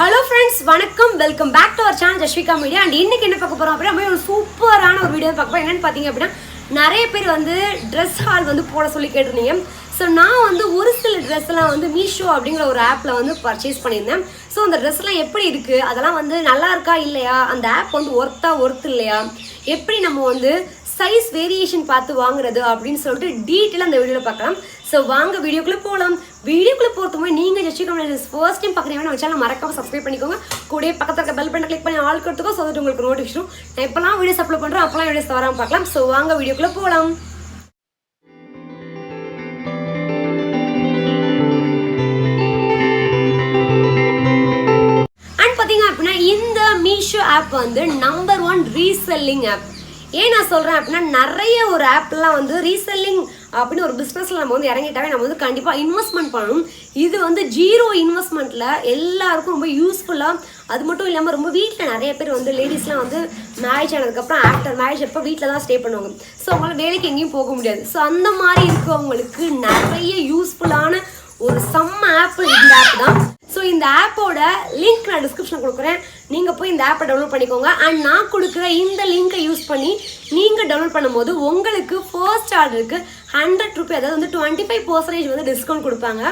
Hello friends வணக்கம். Welcome back to our channel Jasvika media and இன்னைக்கு என்ன பார்க்க போறோம் அப்படின்னா அப்படியே ஒரு சூப்பரான ஒரு வீடியோ பார்க்க போறோம். என்னன்னு பார்த்தீங்க அப்படின்னா நிறைய பேர் வந்து ட்ரெஸ் ஹால் வந்து போட சொல்லி கேட்டிருந்தீங்க. ஸோ நான் வந்து ஒரு சில ட்ரெஸ்லாம் வந்து மீஷோ அப்படிங்கிற ஒரு ஆப்பில் வந்து பர்ச்சேஸ் பண்ணியிருந்தேன். ஸோ அந்த ட்ரெஸ்லாம் எப்படி இருக்குது அதெல்லாம் வந்து நல்லா இருக்கா இல்லையா? அந்த ஆப் வந்து ஒர்த்தா ஒர்த் இல்லையா? எப்படி நம்ம வந்து சைஸ் வேரியேஷன் பார்த்து வாங்குறது அப்படின்னு சொல்லிட்டு டீட்டெயிலாக அந்த வீடியோவில் பார்க்கலாம். ஸோ வாங்க வீடியோக்குள்ளே போகலாம் வீடியோக்குள்ளே போகிறதுக்கு நீங்கள் ஜஸ்ட் கம்யூனிஸ் ஃபர்ஸ்ட் டைம் பார்க்குறீங்கன்னா நம்ம மறக்காம சப்ஸ்கிரைப் பண்ணிக்கோங்க. கூடயே பக்கத்தில் இருக்க பெல் பட்டன் கிளிக் பண்ணி ஆள் கொடுத்துக்கோ ஸோ தட் உங்களுக்கு நோட்டிஃபிகேஷன் நான் எப்போலாம் வீடியோஸ் அப்லோட் பண்ணுறோம் அப்போலாம் வீடியோஸ் வராமல் பார்க்கலாம். ஸோ வாங்க வீடியோக்குள்ளே போகலாம் அண்ட் பார்த்தீங்க அப்படின்னா இந்த மீஷோ ஆப் வந்து நம்பர் ஒன் ரீசெல்லிங் ஆப் ஏன் நான் சொல்கிறேன் அப்படின்னா நிறைய ஒரு ஆப்லாம் வந்து ரீசெல்லிங் அப்படின்னு ஒரு பிஸ்னஸில் நம்ம வந்து இறங்கிட்டாவே நம்ம வந்து கண்டிப்பாக இன்வெஸ்ட்மெண்ட் பண்ணணும். இது வந்து ஜீரோ இன்வெஸ்ட்மெண்ட்டில் எல்லாருக்கும் ரொம்ப யூஸ்ஃபுல்லாக அது மட்டும் இல்லாமல் ரொம்ப வீட்டில் நிறைய பேர் வந்து லேடிஸ்லாம் வந்து மேரேஜ் ஆனதுக்கப்புறம் ஆஃப்டர் மேரேஜ் அப்போ வீட்டில் தான் ஸ்டே பண்ணுவாங்க. ஸோ அவங்களால வேலைக்கு எங்கேயும் போக முடியாது. ஸோ அந்த மாதிரி இருக்கவங்களுக்கு நிறைய யூஸ்ஃபுல்லான ஒரு செம்ம ஆப் இந்த ஆப் தான். ஸோ இந்த ஆப்போட லிங்க் நான் டிஸ்கிரிப்ஷன் கொடுக்குறேன். நீங்கள் போய் இந்த ஆப்பை டவுன்லோட் பண்ணிக்கோங்க. அண்ட் நான் கொடுக்குற இந்த லிங்கை யூஸ் பண்ணி நீங்கள் டவுன்லோட் பண்ணும்போது உங்களுக்கு ஃபர்ஸ்ட் ஆர்டருக்கு ஹண்ட்ரட் ருபி அதாவது வந்து டுவெண்ட்டி ஃபைவ் பர்சன்டேஜ் வந்து டிஸ்கவுண்ட் கொடுப்பாங்க.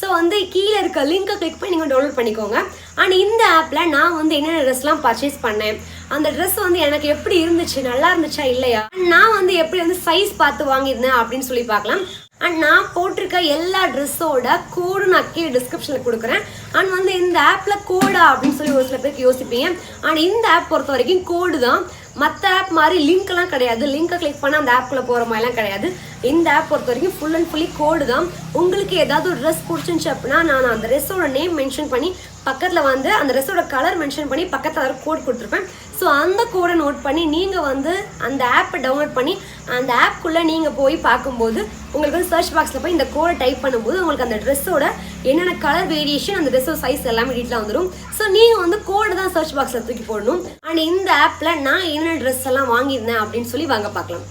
ஸோ வந்து கீழே இருக்க லிங்கை கிளிக் பண்ணி நீங்கள் டவுன்லோட் பண்ணிக்கோங்க. அண்ட் இந்த ஆப்பில் நான் வந்து என்னென்ன ட்ரெஸ்லாம் பர்ச்சேஸ் பண்ணேன் அந்த ட்ரெஸ் வந்து எனக்கு எப்படி இருந்துச்சு நல்லா இருந்துச்சா இல்லையா? நான் வந்து எப்படி வந்து சைஸ் பார்த்து வாங்கியிருந்தேன் அப்படின்னு சொல்லி பார்க்கலாம். அண்ட் நான் போட்டிருக்க எல்லா ட்ரெஸ்ஸோட கோடு நான் கீழே டிஸ்கிரிப்ஷனில் கொடுக்குறேன். அண்ட் வந்து இந்த ஆப்பில் கோடா அப்படின்னு சொல்லி ஒரு சில பேருக்கு யோசிப்பீங்க. அண்ட் இந்த ஆப் பொறுத்த வரைக்கும் கோடு தான். மற்ற ஆப் மாதிரி லிங்க்லாம் கிடையாது. லிங்கை கிளிக் பண்ணால் அந்த ஆப்குள்ளே போகிற மாதிரிலாம் கிடையாது. இந்த ஆப் பொறுத்த வரைக்கும் ஃபுல் அண்ட் ஃபுல்லி கோடு தான். உங்களுக்கு ஏதாவது ஒரு ட்ரெஸ் பிடிச்சிருந்துச்சு அப்படின்னா நான் அந்த ட்ரெஸ்ஸோட நேம் மென்ஷன் பண்ணி பக்கத்தில் வந்து அந்த ட்ரெஸ்ஸோட கலர் மென்ஷன் பண்ணி பக்கத்தில் ஒரு கோட் கொடுத்துருப்பேன். ஸோ அந்த கோடை நோட் பண்ணி நீங்கள் வந்து அந்த ஆப்பை டவுன்லோட் பண்ணி அந்த ஆப்குள்ளே நீங்கள் போய் பார்க்கும்போது உங்களுக்கு வந்து சர்ச் பாக்ஸில் போய் இந்த கோடை டைப் பண்ணும்போது உங்களுக்கு அந்த ட்ரெஸ்ஸோட என்னென்ன கலர் வேரியேஷன் அந்த ட்ரெஸ்ஸோட சைஸ் எல்லாமே டீட்டெயிலாக வந்துடும் ஸோ நீங்கள் வந்து கோடு தான் சர்ச் பாக்ஸில் தூக்கி போடணும். அண்ட் இந்த ஆப்பில் நான் என்னென்ன ட்ரெஸ் எல்லாம் வாங்கியிருந்தேன் அப்படின்னு சொல்லி வாங்க பார்க்கலாம்.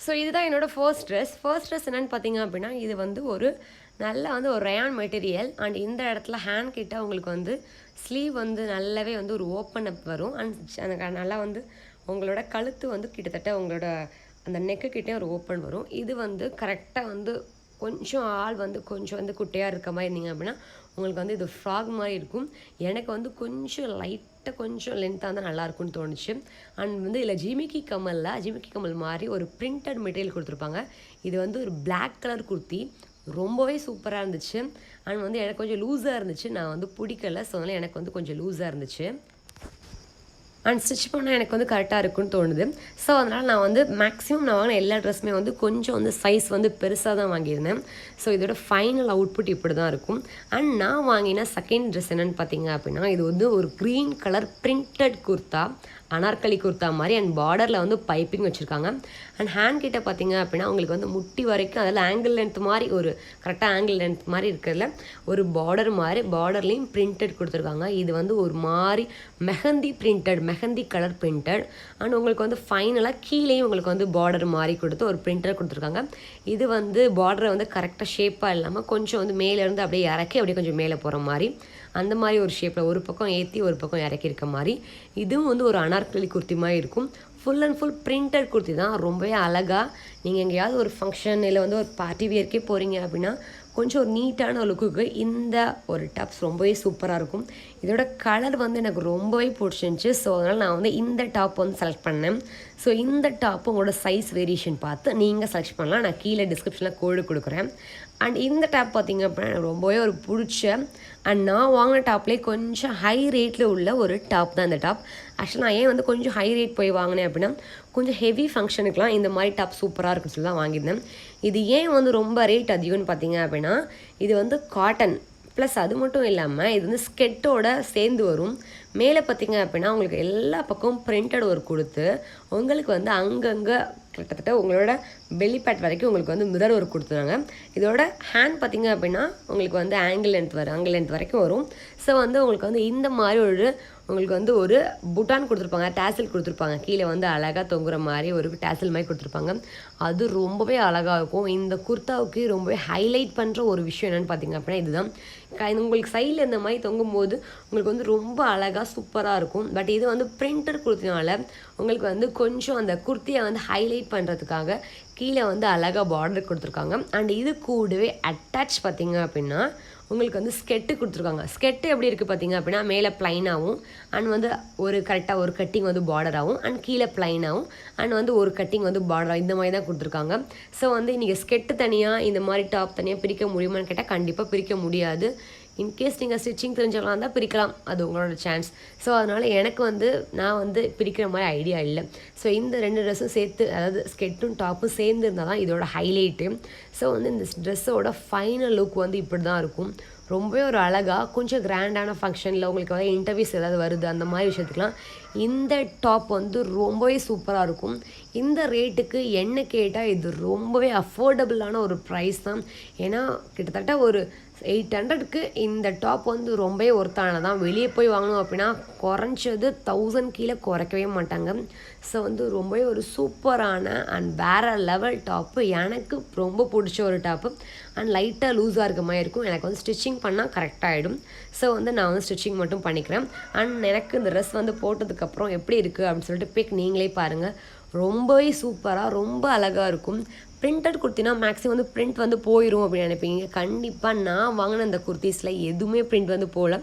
ஸோ இதுதான் என்னோடய ஃபர்ஸ்ட் ட்ரெஸ் ஃபர்ஸ்ட் ட்ரெஸ் என்னன்னு பார்த்தீங்க அப்படின்னா இது வந்து ஒரு நல்லா வந்து ஒரு ரயான் மெட்டீரியல் அண்ட் இந்த இடத்துல ஹேண்ட் கிட்ட உங்களுக்கு வந்து ஸ்லீவ் வந்து நல்லாவே வந்து ஒரு ஓப்பன் அப் வரும். அண்ட் நல்லா வந்து உங்களோட கழுத்து வந்து கிட்டத்தட்ட உங்களோட அந்த நெக்கு கிட்டே ஒரு ஓப்பன் வரும். இது வந்து கரெக்டாக வந்து கொஞ்சம் ஆள் வந்து கொஞ்சம் வந்து குட்டையாக இருக்க மாதிரி இருந்தீங்க அப்படின்னா உங்களுக்கு வந்து இது ஃப்ராக் மாதிரி இருக்கும். எனக்கு வந்து கொஞ்சம் லைட்டாக கொஞ்சம் லென்த்தாக இருந்தால் நல்லா இருக்கும்னு தோணுச்சு. அண்ட் வந்து இதில் ஜிமிக்கி கமலில் ஜிமிக்கி கமல் மாதிரி ஒரு பிரிண்டட் மெட்டீரியல் கொடுத்துருப்பாங்க. இது வந்து ஒரு பிளாக் கலர் குர்த்தி. ரொம்பவே சூப்பராக இருந்துச்சு. அண்ட் வந்து எனக்கு கொஞ்சம் லூஸாக இருந்துச்சு. நான் வந்து பிடிக்கல. ஸோ அதனால் எனக்கு வந்து கொஞ்சம் லூஸாக இருந்துச்சு. அண்ட் ஸ்டிச் பண்ணால் எனக்கு வந்து கரெக்டாக இருக்குன்னு தோணுது. ஸோ அதனால் நான் வந்து மேக்ஸிமம் நான் வாங்கின எல்லா ட்ரெஸ்ஸுமே வந்து கொஞ்சம் வந்து சைஸ் வந்து பெருசாக தான் வாங்கியிருந்தேன். ஸோ இதோட ஃபைனல் அவுட்புட் இப்படி தான் இருக்கும். அண்ட் நான் வாங்கின செகண்ட் ட்ரெஸ் என்னென்னு பார்த்தீங்க அப்படின்னா இது வந்து ஒரு green colour printed kurta Anarkali kurta மாதிரி அண்ட் பார்டரில் வந்து பைப்பிங் வச்சுருக்காங்க. அண்ட் ஹேண்ட் கிட்ட பார்த்தீங்க அப்படின்னா உங்களுக்கு வந்து முட்டி வரைக்கும் அதில் ஆங்கிள் லென்த் மாதிரி ஒரு கரெக்டாக ஆங்கிள் லென்த் மாதிரி இருக்கிறதுல ஒரு பார்டர் மாதிரி பார்டர்லேயும் பிரிண்டட் கொடுத்துருக்காங்க. இது வந்து ஒரு மாதிரி mehndi printed mehndi colour printed and உங்களுக்கு வந்து ஃபைனலாக கீழேயும் உங்களுக்கு வந்து பார்டர் மாதிரி கொடுத்து ஒரு பிரிண்டர் கொடுத்துருக்காங்க. இது வந்து பார்டரை வந்து கரெக்டாக ஷேப்பாக இல்லாமல் கொஞ்சம் வந்து மேலேருந்து அப்படியே இறக்கி அப்படியே கொஞ்சம் மேலே போகிற மாதிரி. அந்த மாதிரி ஒரு ஷேப்பில் ஒரு பக்கம் ஏற்றி ஒரு பக்கம் இறக்கி இருக்க மாதிரி. இதுவும் வந்து ஒரு அனார்கலி குர்த்தி மாதிரி இருக்கும். Full and full printed kurti தான். ரொம்பவே அழகாக நீங்கள் எங்கேயாவது ஒரு ஃபங்க்ஷன் இல்லை வந்து ஒரு பார்ட்டி வியர்க்கே போகிறீங்க அப்படின்னா கொஞ்சம் ஒரு நீட்டான லுக்குக்கு இந்த ஒரு டாப்ஸ் ரொம்பவே சூப்பராக இருக்கும். இதோட கலர் வந்து எனக்கு ரொம்பவே பிடிச்சிருந்துச்சி. ஸோ அதனால் நான் வந்து இந்த டாப் வந்து செலக்ட் பண்ணேன். ஸோ இந்த டாப் உங்களோட சைஸ் வேரியேஷன் பார்த்து நீங்கள் செலக்ட் பண்ணலாம். நான் கீழே டிஸ்கிரிப்ஷனில் கோடு கொடுக்குறேன். அண்ட் இந்த டாப் பார்த்திங்க அப்படின்னா எனக்கு ரொம்பவே ஒரு பிடிச்ச அண்ட் நான் வாங்கின டாப்லேயே கொஞ்சம் ஹை ரேட்டில் உள்ள ஒரு டாப் தான் இந்த டாப் ஆக்சுவலாக நான் ஏன் வந்து கொஞ்சம் ஹை ரேட் போய் வாங்கினேன் அப்படின்னா கொஞ்சம் ஹெவி ஃபங்க்ஷனுக்குலாம் இந்த மாதிரி டாப் சூப்பராக இருக்குன்னு சொல்லி தான் வாங்கியிருந்தேன். இது ஏன் வந்து ரொம்ப ரேட் அதிகம்னு பார்த்தீங்க அப்படின்னா இது வந்து காட்டன் ப்ளஸ் அது மட்டும் இல்லாமல் இது வந்து ஸ்கெட்டோட சேர்ந்து வரும். மேலே பார்த்தீங்க அப்படின்னா உங்களுக்கு எல்லா பக்கமும் பிரிண்டட் ஒர்க் கொடுத்து உங்களுக்கு வந்து அங்கங்கே கிட்டத்தட்ட உங்களோட பெல்லி பேட் வரைக்கும் உங்களுக்கு வந்து மிரர் ஒர்க் கொடுத்துருவாங்க இதோட ஹேண்ட் பார்த்தீங்க அப்படின்னா உங்களுக்கு வந்து ஆங்கிள் லென்த் வரும் ஆங்கிள் லென்த் வரைக்கும் வரும். ஸோ வந்து உங்களுக்கு வந்து இந்த மாதிரி ஒரு உங்களுக்கு வந்து ஒரு புட்டான் கொடுத்துருப்பாங்க டேசல் கொடுத்துருப்பாங்க. கீழே வந்து அழகாக தொங்குற மாதிரி ஒரு டேசல் மாதிரி கொடுத்துருப்பாங்க. அது ரொம்பவே அழகாக இருக்கும். இந்த குர்தாவுக்கு ரொம்பவே ஹைலைட் பண்ணுற ஒரு விஷயம் என்னென்னு பார்த்தீங்க அப்படின்னா இதுதான். உங்களுக்கு சைடில் இந்த மாதிரி தொங்கும்போது உங்களுக்கு வந்து ரொம்ப அழகாக சூப்பராக இருக்கும். பட் இது வந்து பிரிண்டர் கொடுத்தனால உங்களுக்கு வந்து கொஞ்சம் அந்த குர்த்தியை வந்து ஹைலைட் பண்ணுறதுக்காக கீழே வந்து அழகாக பார்டர் கொடுத்துருக்காங்க. அண்ட் இது கூடவே அட்டாச் பார்த்தீங்க அப்படின்னா உங்களுக்கு வந்து ஸ்கெட்டு கொடுத்துருக்காங்க. ஸ்கெட்டு எப்படி இருக்குது பார்த்தீங்க அப்படின்னா மேலே ப்ளைனாகவும் அண்ட் வந்து ஒரு கரெக்டாக ஒரு கட்டிங் வந்து பார்டராகவும் அண்ட் கீழே ப்ளைனாகவும் அண்ட் வந்து ஒரு கட்டிங் வந்து பார்டராக இந்த மாதிரி தான் கொடுத்துருக்காங்க. ஸோ வந்து நீங்கள் ஸ்கெட்டு தனியாக இந்த மாதிரி டாப் தனியாக பிரிக்க முடியுமான்னு கேட்டால் கண்டிப்பாக பிரிக்க முடியாது. இன்கேஸ் நீங்கள் ஸ்டிச்சிங் தெரிஞ்சவங்களாக இருந்தால் பிரிக்கலாம். அது உங்களோட சான்ஸ் ஸோ அதனால் எனக்கு வந்து நான் வந்து பிரிக்கிற மாதிரி ஐடியா இல்லை. ஸோ இந்த ரெண்டு ட்ரெஸ்ஸும் சேர்த்து அதாவது ஸ்கெட்டும் டாப்பும் சேர்ந்து இருந்தால் தான் இதோட ஹைலைட்டு ஸோ வந்து இந்த ட்ரெஸ்ஸோட ஃபைனல் லுக் வந்து இப்படி தான் இருக்கும். ரொம்பவே ஒரு அழகாக கொஞ்சம் கிராண்டான ஃபங்க்ஷனில் உங்களுக்கு வந்து இன்டர்வியூஸ் ஏதாவது வருது அந்த மாதிரி விஷயத்துக்குலாம் இந்த டாப் வந்து ரொம்பவே சூப்பராக இருக்கும். இந்த ரேட்டுக்கு என்ன கேட்டால் இது ரொம்பவே அஃபோர்டபுளான ஒரு ப்ரைஸ் தான். ஏன்னா கிட்டத்தட்ட ஒரு எயிட் ஹண்ட்ரடுக்கு இந்த டாப் வந்து ரொம்பவே ஒர்த்தானதான். வெளியே போய் வாங்கணும் அப்படின்னா குறைஞ்சது தௌசண்ட் கீழே குறைக்கவே மாட்டாங்க. ஸோ வந்து ரொம்பவே ஒரு சூப்பரான அண்ட் வேறு லெவல் டாப்பு எனக்கு ரொம்ப பிடிச்ச ஒரு டாப்பு அண்ட் லைட்டாக லூஸாக இருக்க மாதிரி இருக்கும். எனக்கு வந்து ஸ்டிச்சிங் பண்ணால் கரெக்டாகிடும் ஸோ வந்து நான் வந்து ஸ்டிச்சிங் மட்டும் பண்ணிக்கிறேன். அண்ட் எனக்கு இந்த ட்ரெஸ் வந்து போட்டதுக்கப்புறம் எப்படி இருக்குது அப்படின்னு சொல்லிட்டு பிக் நீங்களே பாருங்கள் ரொம்பவே சூப்பராக ரொம்ப அழகாக இருக்கும். பிரிண்டட் குர்த்தினா மேக்ஸிமம் வந்து பிரிண்ட் வந்து போயிடும் அப்படின்னு நினைப்பீங்க. கண்டிப்பாக நான் வாங்கின அந்த குர்த்திஸில் எதுவுமே பிரிண்ட் வந்து போகல.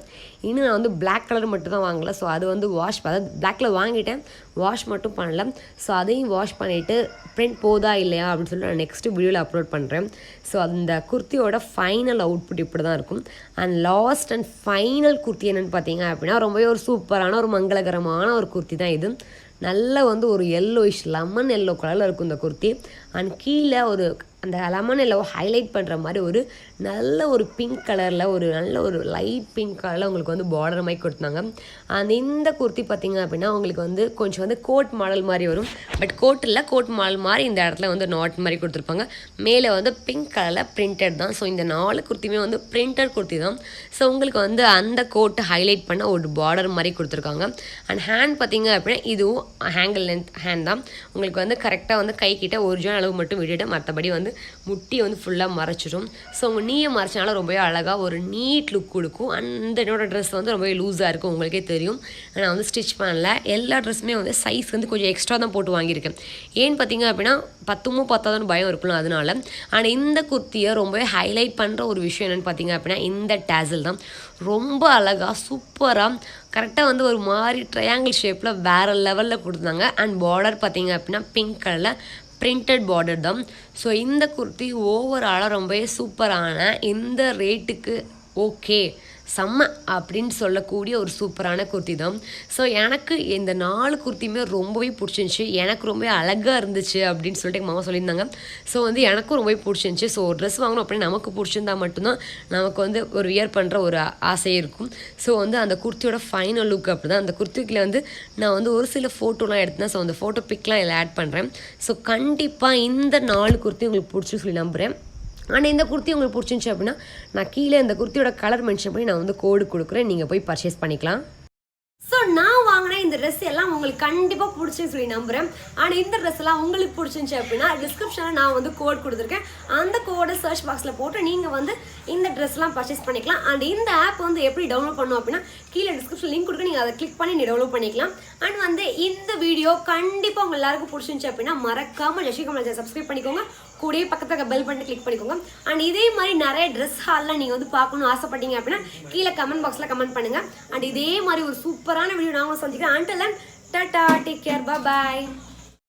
இன்னும் நான் வந்து பிளாக் கலர் மட்டும் தான் வாங்கலை. ஸோ அது வந்து வாஷ் அதாவது பிளாக்கில் வாங்கிட்டேன். வாஷ் மட்டும் பண்ணல. ஸோ அதையும் வாஷ் பண்ணிவிட்டு பிரிண்ட் போதா இல்லையா அப்படின்னு சொல்லிட்டு நான் நெக்ஸ்ட் வீடியோவில் அப்லோட் பண்ணுறேன் ஸோ அந்த குர்த்தியோட ஃபைனல் அவுட்புட் இப்படி தான் இருக்கும். And last and final kurti என்னென்னு பார்த்தீங்க அப்படின்னா ரொம்பவே ஒரு சூப்பரான ஒரு மங்களகரமான ஒரு குர்த்தி தான் இது. நல்ல வந்து ஒரு எல்லோயிஷ் லெமன் எல்லோ கலரில் இருக்கும் இந்த குர்த்தி. அண்ட் கீழே ஒரு அந்த லெமன் எல்லோ ஹைலைட் பண்ணுற மாதிரி ஒரு நல்ல ஒரு பிங்க் கலரில் ஒரு நல்ல ஒரு லைட் பிங்க் கலரில் உங்களுக்கு வந்து பார்டர் மாதிரி கொடுத்தாங்க. அந்த இந்த குர்த்தி பார்த்தீங்க அப்படின்னா உங்களுக்கு வந்து கொஞ்சம் வந்து கோட் மாடல் மாதிரி வரும். பட் கோட் இல்லை கோட் மாடல் மாதிரி இந்த இடத்துல வந்து நாட் மாதிரி கொடுத்துருப்பாங்க. மேலே வந்து பிங்க் கலரில் பிரிண்டட் தான். ஸோ இந்த நாலு குர்த்தியுமே வந்து பிரிண்டட் குர்த்தி தான். ஸோ உங்களுக்கு வந்து அந்த கோட்டை ஹைலைட் பண்ண ஒரு பார்டர் மாதிரி கொடுத்துருக்காங்க. அண்ட் ஹேண்ட் பார்த்தீங்க அப்படின்னா இதுவும் ஹேங்கிள் லென்த் ஹேண்ட் தான். உங்களுக்கு வந்து கரெக்டாக வந்து கை கிட்ட ஒரிஜினல் அளவு மட்டும் விட்டுட்டு மற்றபடி வந்து முட்டியை வந்து ஃபுல்லாக மறைச்சிடும். ஸோ உங்கள் நீயை மறைச்சனால ரொம்பவே அழகாக ஒரு நீட் லுக் கொடுக்கும். அந்த என்னோடய ட்ரெஸ் வந்து ரொம்பவே லூஸாக இருக்கும் உங்களுக்கே தெரியும். நான் வந்து ஸ்டிச் பண்ணல. எல்லா ட்ரெஸ்ஸுமே வந்து சைஸ் வந்து கொஞ்சம் எக்ஸ்ட்ரா தான் போட்டு வாங்கியிருக்கேன். ஏன்னு பார்த்தீங்க அப்படின்னா பத்துமோ பத்தாதோன்னு பயம் இருக்கலாம் அதனால. ஆனால் இந்த குர்த்தியை ரொம்பவே ஹைலைட் பண்ணுற ஒரு விஷயம் என்னென்னு பார்த்தீங்க அப்படின்னா இந்த டேசல் தான். ரொம்ப அழகாக சூப்பராக கரெக்டாக வந்து ஒரு மாதிரி ட்ரையாங்கிள் ஷேப்பில் வேறு லெவலில் கொடுத்தாங்க. அண்ட் பார்டர் பார்த்தீங்க அப்படின்னா பிங்க் கலரில் பிரிண்டட் பார்டர் தான். ஸோ இந்த குர்த்தி ஓவராலாக ரொம்பவே சூப்பரான இந்த ரேட்டுக்கு ஓகே செம்ம அப்படின்னு சொல்லக்கூடிய ஒரு சூப்பரான குர்த்தி தான். ஸோ எனக்கு இந்த நாலு குர்த்தியுமே ரொம்பவே பிடிச்சிருந்துச்சி. எனக்கு ரொம்பவே அழகாக இருந்துச்சு அப்படின்னு சொல்லிட்டு எங்கள் மாமா சொல்லியிருந்தாங்க. ஸோ வந்து எனக்கும் ரொம்பவே பிடிச்சிருந்துச்சி. ஸோ ட்ரெஸ் வாங்கணும் அப்படின்னு நமக்கு பிடிச்சிருந்தா மட்டும்தான் நமக்கு வந்து ஒரு வியர் பண்ணுற ஒரு ஆசை இருக்கும். ஸோ வந்து அந்த குர்த்தியோட ஃபைனல் லுக் அப்படி தான் அந்த குர்த்திக்கில் வந்து நான் வந்து ஒரு சில ஃபோட்டோலாம் எடுத்தேன். ஸோ அந்த ஃபோட்டோ பிக்லாம் இதில் ஆட் பண்ணுறேன் ஸோ கண்டிப்பாக இந்த நாலு குர்த்தி உங்களுக்கு பிடிச்சி சொல்லி நம்புகிறேன் ஆனால் இந்த குர்த்தி உங்களுக்கு பிடிச்சிருந்துச்சி அப்படின்னா நான் கீழே இந்த குர்த்தியோட கலர் மென்ஷன் பண்ணி நான் வந்து கோடு கொடுக்குறேன். நீங்கள் போய் பர்ச்சேஸ் பண்ணிக்கலாம். ஸோ நான் வாங்கின இந்த ட்ரெஸ் எல்லாம் உங்களுக்கு கண்டிப்பாக பிடிச்சின்னு சொல்லி நம்புகிறேன் ஆனால் இந்த ட்ரெஸ் எல்லாம் உங்களுக்கு பிடிச்சிருந்துச்சி அப்படின்னா டிஸ்கிரிப்ஷனில் நான் வந்து கோட் கொடுத்துருக்கேன். அந்த கோடை சர்ச் பாக்ஸில் போட்டு நீங்கள் வந்து இந்த ட்ரெஸ்லாம் பர்ச்சேஸ் பண்ணிக்கலாம். அண்ட் இந்த ஆப் வந்து எப்படி டவுன்லோட் பண்ணணும் அப்படின்னா கீழே டிஸ்கிரிப்ஷன் லிங்க் கொடுக்க நீங்கள் அதை கிளிக் பண்ணி நீங்கள் டவுன்லோட் பண்ணிக்கலாம். அண்ட் வந்து இந்த வீடியோ கண்டிப்பாக உங்கள் எல்லாருக்கும் பிடிச்சிருந்துச்சி அப்படின்னா மறக்காமல் ஜெஷிகமல் சப்ஸ்கிரைப் பண்ணிக்கோங்க. கூடயே பக்கத்தில் பெல் பண்ணி கிளிக் பண்ணிக்கோங்க. அண்ட் இதே மாதிரி நிறைய ட்ரெஸ் ஹால்லாம் நீங்கள் வந்து பார்க்கணும்னு ஆசைப்பட்டீங்க அப்படின்னா கீழே கமெண்ட் பாக்ஸில் கமெண்ட் பண்ணுங்கள் அண்ட் இதே மாதிரி ஒரு சூப்பரான வீடியோ நான் உங்களை சந்திக்கிறேன். அண்டல் டாட்டா டேக் கேர் பாய்